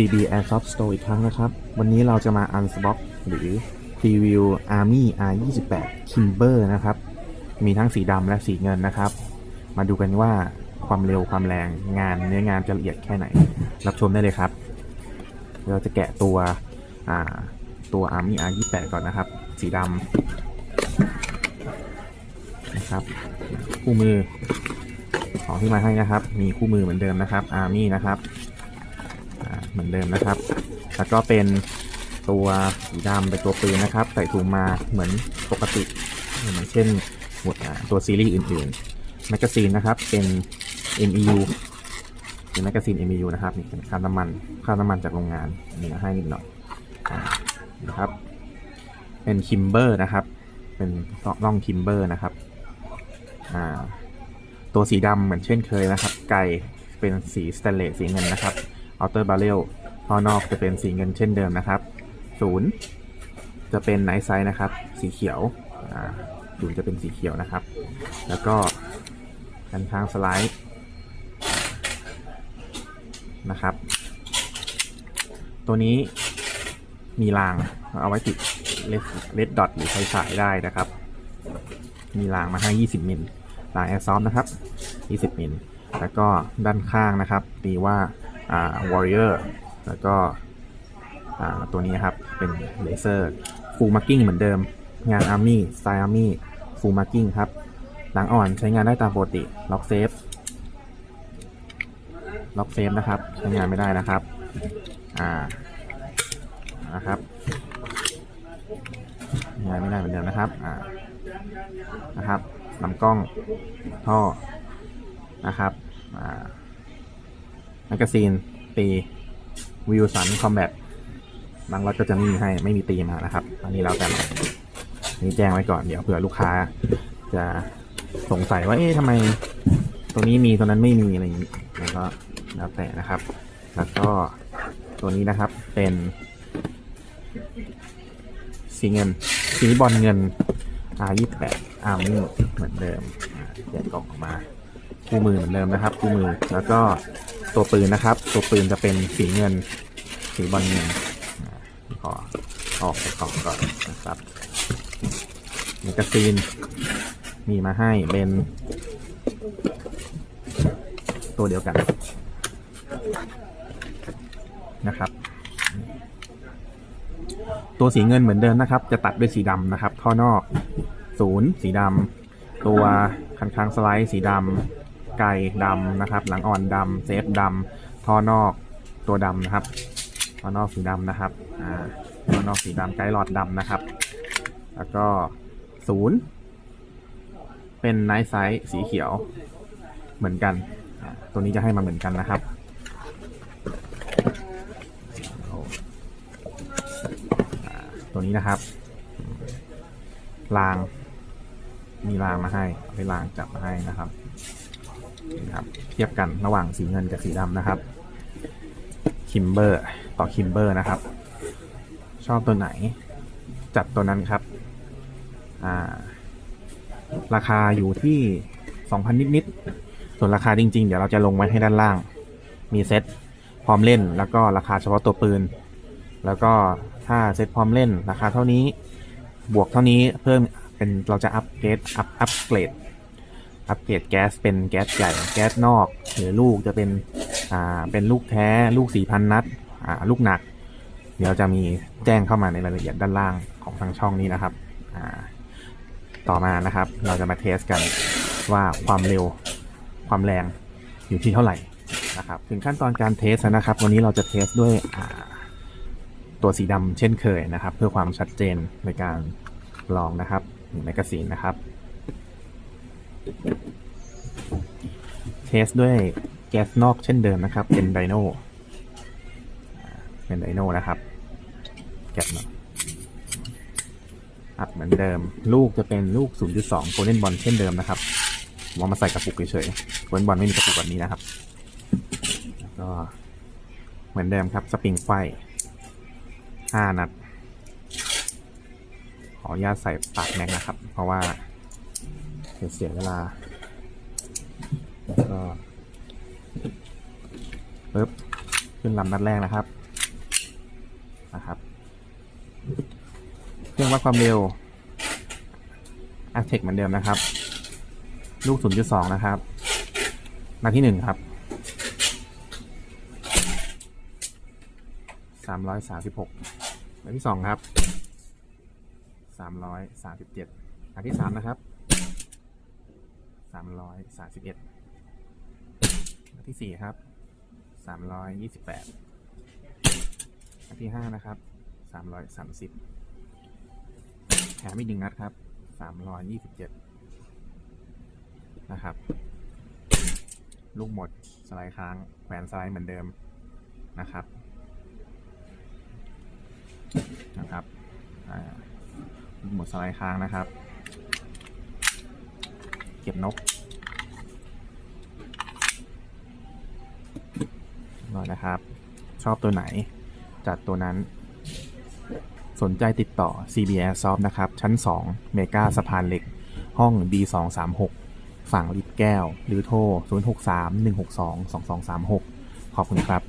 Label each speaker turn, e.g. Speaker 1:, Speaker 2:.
Speaker 1: CB Airsoft Store อีกครั้งนะครับ วันนี้เราจะมา Unbox หรือพรีวิว Army R28 Kimber นะครับ มีทั้งสีดำและสีเงินนะครับ มาดูกันว่าความเร็วความแรงงานเนื้องานจะละเอียดแค่ไหน รับชมได้เลยครับ เราจะแกะตัวตัว Army R28 ก่อนนะครับ สีดำนะครับคู่มือของที่มาให้นะครับ มีคู่มือเหมือนเดิมนะครับ Army นะครับ เหมือนเดิมนะครับ แล้วก็เป็นตัวสีดำเป็นตัวปืนนะครับ ใส่ถุงมาเหมือนปกติเหมือนเช่นหมวดตัวซีรีส์อื่นๆแมกกาซีนนะครับเป็น MEU เป็นแมกกาซีน MEU นะครับนี่เป็นคราน้ำมันคราน้ำมันจากโรงงานมีมาให้นิดหน่อยนะครับเป็นคิมเบอร์นะครับ เป็นร่องคิมเบอร์นะครับตัวสีดำเหมือนเช่นเคยนะครับ ไก่เป็นสีสแตนเลสสีเงินนะครับ อ o เตอร์บาเรลพอนอกจะเป็นสีเงินเช่นเดิมนะครับศูนย์จะเป็นไนท์ไซส์นะครับ สีเขียวศูนย์จะเป็นสีเขียวนะครับ แล้วก็ด้านข้างสไลด์นะครับ ตัวนี้มีรางเอาไว้ติดเลดดอทหรือไฟฉายได้นะครับ มีรางมาให้ 20 มิลลายแอร์ซอฟนะครับ 20 มิล แล้วก็ด้านข้างนะครับมีว่า อ่า warrior แล้วก็อ่าตัวนี้ครับ เป็นเลเซอร์ full marking เหมือนเดิม งาน army style army full marking ครับ หลังอ่อนใช้งานได้ตามปกติล็อกเซฟล็อกเซฟนะครับใช้งานไม่ได้นะครับอ่านะครับใช้งานไม่ได้เหมือนเดิมนะครับอ่านะครับลำกล้องท่อนะครับอ่า แมกกาซีนตีวิวสันคอมแบทบางรถก็จะไม่มีให้ไม่มีตีมานะครับ อันนี้เราแต่นี่แจ้งไว้ก่อนเดี๋ยวเผื่อลูกค้าจะสงสัยว่าเอ๊ะทำไมตัวนี้มีตัวนั้นไม่มีอะไรอย่างนี้แล้วก็แล้วแต่นะครับ แล้วก็ตัวนี้นะครับเป็นสีเงินสีบอลเงิน R28 อาร์มี่เหมือนเดิมอ่าแยกกล่องออกมา คู่มือเหมือนเดิมนะครับ คู่มือแล้วก็ตัวปืนนะครับ ตัวปืนจะเป็นสีเงินสีบอลเงินขอออกจากกล่องก่อนนะครับแมกกาซีนมีมาให้เป็น ตัวเดียวกันนะครับ ตัวสีเงินเหมือนเดิมนะครับ จะตัดด้วยสีดำนะครับ ท่อนอกศูนย์สีดำตัวคันค้างสไลด์สีดำ ไก่ดำนะครับ หลังอ่อนดำเซฟดำท่อนอกตัวดำนะครับท่อนอกสีดำนะครับอ่าท่อนอกสีดำไกด์หลอดดำนะครับ แล้วก็ศูนย์เป็นไนท์ไซส์สีเขียวเหมือนกัน ตัวนี้จะให้มาเหมือนกันนะครับตัวนี้นะครับราง มีรางมาให้เอาไปรางจับมาให้นะครับ ครับเทียบกันระหว่างสีเงินกับสีดำนะครับคิมเบอร์ต่อคิมเบอร์นะครับ ชอบตัวไหน จัดตัวนั้นครับอ่าราคาอยู่ที่ 2,000 นิด ๆ ส่วนราคาจริง ๆ เดี๋ยวเราจะลงไว้ให้ด้านล่าง มีเซ็ตพร้อมเล่น แล้วก็ราคาเฉพาะตัวปืน แล้วก็ถ้าเซ็ตพร้อมเล่น ราคาเท่านี้ บวกเท่านี้เพิ่มเป็นเราจะอัปเกรด อัพอัปเกรด อัปเกรดแก๊สเป็นแก๊สใหญ่แก๊สนอกหรือลูกจะเป็นอ่าเป็นลูกแท้ลูกสี่พันนัดอ่าลูกหนัก เดี๋ยวจะมีแจ้งเข้ามาในรายละเอียดด้านล่างของทางช่องนี้นะครับอ่าต่อมานะครับ เราจะมาเทสกันว่าความเร็วความแรงอยู่ที่เท่าไหร่นะครับถึงขั้นตอนการเทสนะครับ วันนี้เราจะเทสด้วยอ่าตัวสีดำเช่นเคยนะครับ เพื่อความชัดเจนในการลองนะครับแมกกาซีนนะครับ เทสด้วยแก๊สนอกเช่นเดิมนะครับ เป็นไดโนเป็นไดโนนะครับ แกะมาอัดเหมือนเดิม ลูกจะเป็นลูก 0.2โกลเด้นบอลเช่นเดิมนะครับผมเอามาใส่กระปุกเฉยๆโกลเด้นบอลไม่มีกระปุกแบบนี้นะครับก็เหมือนเดิมครับ สปริงไฟห้านัดขออนุญาตใส่ปากแม็กนะครับ เพราะว่า เสียเวลา แล้วก็ปึ๊บขึ้นลำนัดแรกนะครับนะครับ เครื่องวัดความเร็ว a c t e c เหมือนเดิมนะครับ ลูก 0.2 นะครับนัดที่ 1 ครับ 336นัดที่ 2 ครับ 337นัดที่ 3 นะครับ 331นัดที่4ครับ328นัดที่5นะครับ330แถมอีกหนึ่งนัดครับ327นะครับ ลูกหมดสไลด์ค้างแขวนสไลด์เหมือนเดิมนะครับนะครับหมดสไลด์ค้างนะครับ เก็บนกรอยนะครับ ชอบตัวไหน จัดตัวนั้น สนใจติดต่อ CBS Soft นะครับ ชั้น 2 เมกาสะพานเหล็ก ห้อง B236 ฝั่งลิฟต์แก้ว หรือโทร 063 162 2236 ขอบคุณครับ